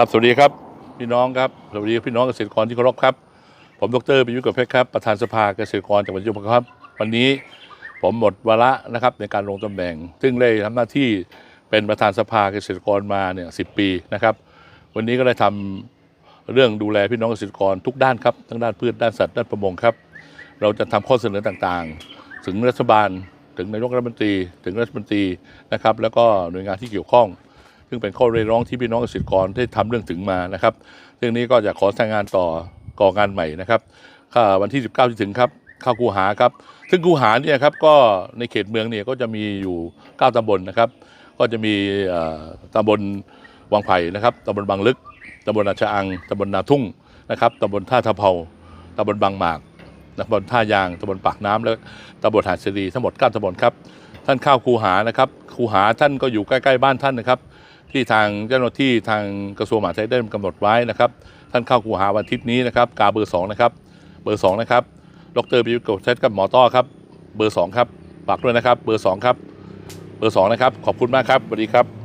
ครับสวัสดีครับพี่น้องครับสวัสดีพี่น้องเกษตรกรที่เคารพครับ ผมดรปิยุทธ์กับเพชรครับประธานสภาเกษตรกรจังหวัดยุทธครับ วันนี้ผมหมดวาระนะครับในการลงตำแหน่ง ซึ่งได้ทำหน้าที่เป็นประธานสภาเกษตรกรมาเนี่ยสิปีนะครับ วันนี้ก็ได้ทำเรื่องดูแลพี่น้องเกษตรกรทุกด้านครับทั้งด้านพืชด้านสัตว์ด้านประมงครับ เราจะทำข้อเสนอต่างๆ ถึงรัฐบาลถึงนายกรัฐมนตรีถึงรัฐมนตรีนะครับ แล้วก็หน่วยงานที่เกี่ยวข้อง ซึ่งเป็นข้อเรียกร้องที่พี่น้องเกษตรกรได้ทำเรื่องถึงมานะครับเรื่องนี้ก็จะขอทางงานต่อก่องานใหม่นะครับวันที่ 19ที่ถึงครับเข้าคูหาครับ ซึ่งคูหาเนี่ยครับก็ในเขตเมืองเนี่ยก็จะมีอยู่ 9ตำบลนะครับ ก็จะมีตำบลวังไผ่นะครับตำบลบางลึกตำบลอาชะอังตำบลนาทุ่งนะครับตำบลท่าทะเภาตำบลบางหมากตำบลท่ายางตำบลปากน้ำและตำบลหาดเสรีทั้งหมด9ตำบลครับ ท่านเข้าคูหานะครับคูหาท่านก็อยู่ใกล้ ๆ บ้านท่านนะครับ ที่ทางเจ้าหน้าที่ทางกระทรวงมหาดไทยได้กำหนดไว้นะครับท่านเข้าคูหาวันอาทิตย์นี้นะครับกาเบอร์สองนะครับเบอร์สองนะครับดรบิวกบเซตกับหมอต้อครับเบอร์สองครับฝากด้วยนะครับเบอร์สองครับเบอร์สองนะครับขอบคุณมากครับสวัสดีครับ